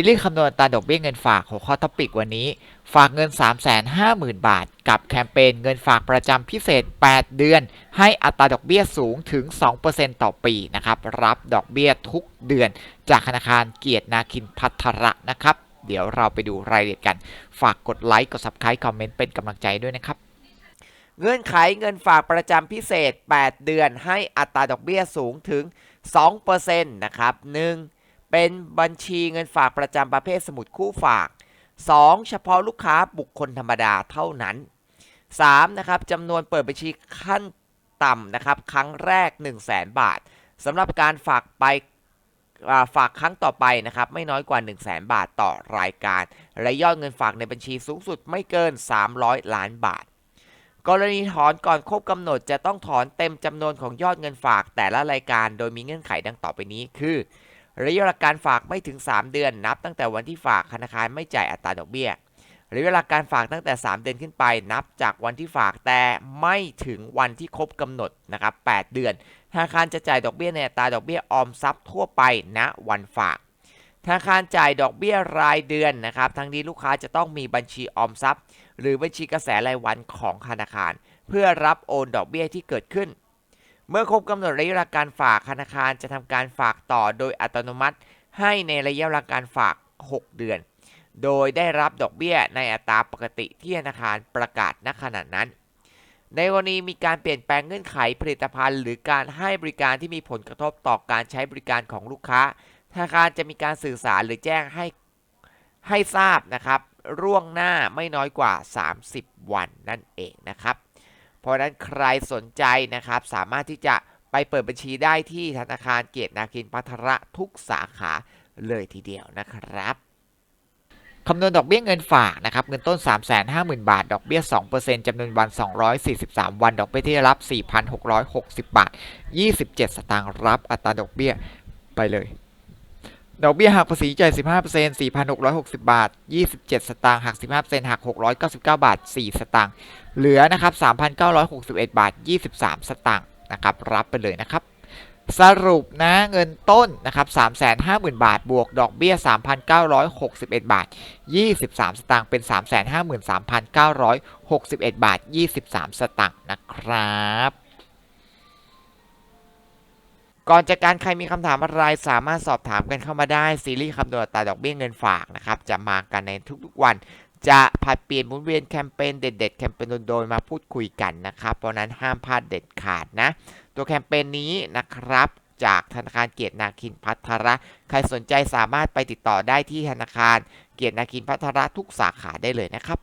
ซีรีส์คำนวณอัตราดอกเบี้ยเงินฝากหัวข้อท็อปิกวันนี้ ฝากเงิน 350,000 บาท กับแคมเปญเงินฝากประจำพิเศษ 8 เดือน ให้อัตราดอกเบี้ยสูงถึง 2%ต่อปีนะครับรับดอกเบี้ยทุกเดือน จากธนาคารเกียรตินาคินพัทระนะครับ เดี๋ยวเราไปดูรายละเอียดกัน ฝากกดไลค์กด subscribe คอมเมนต์เป็นกำลังใจด้วยนะครับเงื่อนไขเงินฝากประจำพิเศษ 8 เดือน ให้อัตราดอกเบี้ยสูงถึง 2%นะครับ 1. เป็นบัญชีเงินฝากประจำประเภทสมุดคู่ฝาก 2. เฉพาะลูกค้าบุคคลธรรมดาเท่านั้น 3. นะครับจำนวนเปิดบัญชีขั้นต่ำนะครับ ครั้งแรก 1 0 0 0 0แบาทสำหรับการฝากไปฝากครั้งต่อไปนะครับ ไม่น้อยกว่า 1 0 0 0 0แบาทต่อรายการ และยอดเงินฝากในบัญชีสูงสุดไม่เกิน 300 ล้านบาท กรณีถอนก่อนครบกำหนดจะต้องถอนเต็มจำนวนของยอดเงินฝากแต่ละรายการ โดยมีเงื่อนไขดังต่อไปนี้คือ ระยะเวลาการฝากไม่ถึง 3 เดือนนับ ตั้งแต่วันที่ฝากธนาคารไม่จ่ายอัตราดอกเบี้ยระยะเวลาการฝากตั้งแต่ 3 เดือนขึ้นไป นับจากวันที่ฝากแต่ไม่ถึงวันที่ครบกำหนดนะครับ8เดือนธนาคารจะจ่ายดอกเบี้ยในอัตราดอกเบี้ยออมทรัพย์ทั่วไปณวันฝากธนาคารจ่ายดอกเบี้ยรายเดือนนะครับทั้งนี้ลูกค้าจะต้องมีบัญชีออมทรัพย์ หรือบัญชีกระแสรายวันของธนาคาร เพื่อรับโอนดอกเบี้ยที่เกิดขึ้น เมื่อครบกำหนดระยะเวลาการฝากธนาคารจะทำการฝากต่อโดยอัตโนมัติ ให้ในระยะเวลาการฝาก 6 เดือน โดยได้รับดอกเบี้ยในอัตราปกติที่ธนาคารประกาศณขณะนั้น ในกรณีมีการเปลี่ยนแปลงเงื่อนไขผลิตภัณฑ์ หรือการให้บริการที่มีผลกระทบต่อการใช้บริการของลูกค้าธนาคารจะมีการสื่อสารหรือแจ้งให้ให้ทราบนะครับร่วงหน้าไม่น้อยกว่า 30 วันนั่นเองนะครับ เพราะนั้นใครสนใจนะครับสามารถที่จะไปเปิดบัญชีได้ที่ธนาคารเกียรตินาคินพัทระทุกสาขาเลยทีเดียวนะครับคำนวณดอกเบี้ยเงินฝากนะครับเงินต้น 350,000 บาท ดอกเบี้ย 2%จำนวนวัน 243 วัน ดอกเบี้ยที่รับ 4,660 บาท 27 สตางค์รับอัตราดอกเบี้ยไปเลย ดอกเบี้ยหักภาษีจ่าย15% 4,660 บาท 27 สตางค์หัก 15%หัก 699 บาท 4 สตางค์เหลือนะครับ 3,961 บาท 23 สตางค์นะครับรับไปเลยนะครับ สรุปนะเงินต้นนะครับ350,000 บาท บวกดอกเบี้ย 3,961 บาท 23 สตางค์เป็น 353,961 บาท 23 สตางค์นะครับ ก่อนจากการใครมีคำถามอะไรสามารถสอบถามกันเข้ามาได้ซีรีส์คำนวณตาดอกเบี้ยเงินฝากนะครับจะมากันในทุกๆวัน จะผัดเปลี่ยนหมุนเวียนแคมเปญเด็ดๆแคมเปญโดนๆมาพูดคุยกันนะครับเพราะฉะนั้นห้ามพลาดเด็ดขาดนะ ตัวแคมเปญนี้นะครับจากธนาคารเกียรตินาคินพัทระใครสนใจสามารถไปติดต่อได้ที่ธนาคารเกียรตินาคินพัทระทุกสาขาได้เลยนะครับ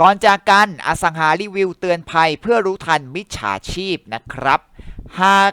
ก่อนจากกันอสังหารีวิวเตือนภัยเพื่อรู้ทันมิจฉาชีพนะครับ หาก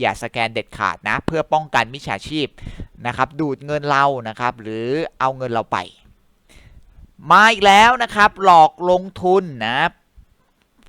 อย่าสแกนเด็ดขาดนะ เพื่อป้องกันมิจฉาชีพนะครับ ดูดเงินเรานะครับ หรือเอาเงินเราไป มาอีกแล้วนะครับ หลอกลงทุนนะ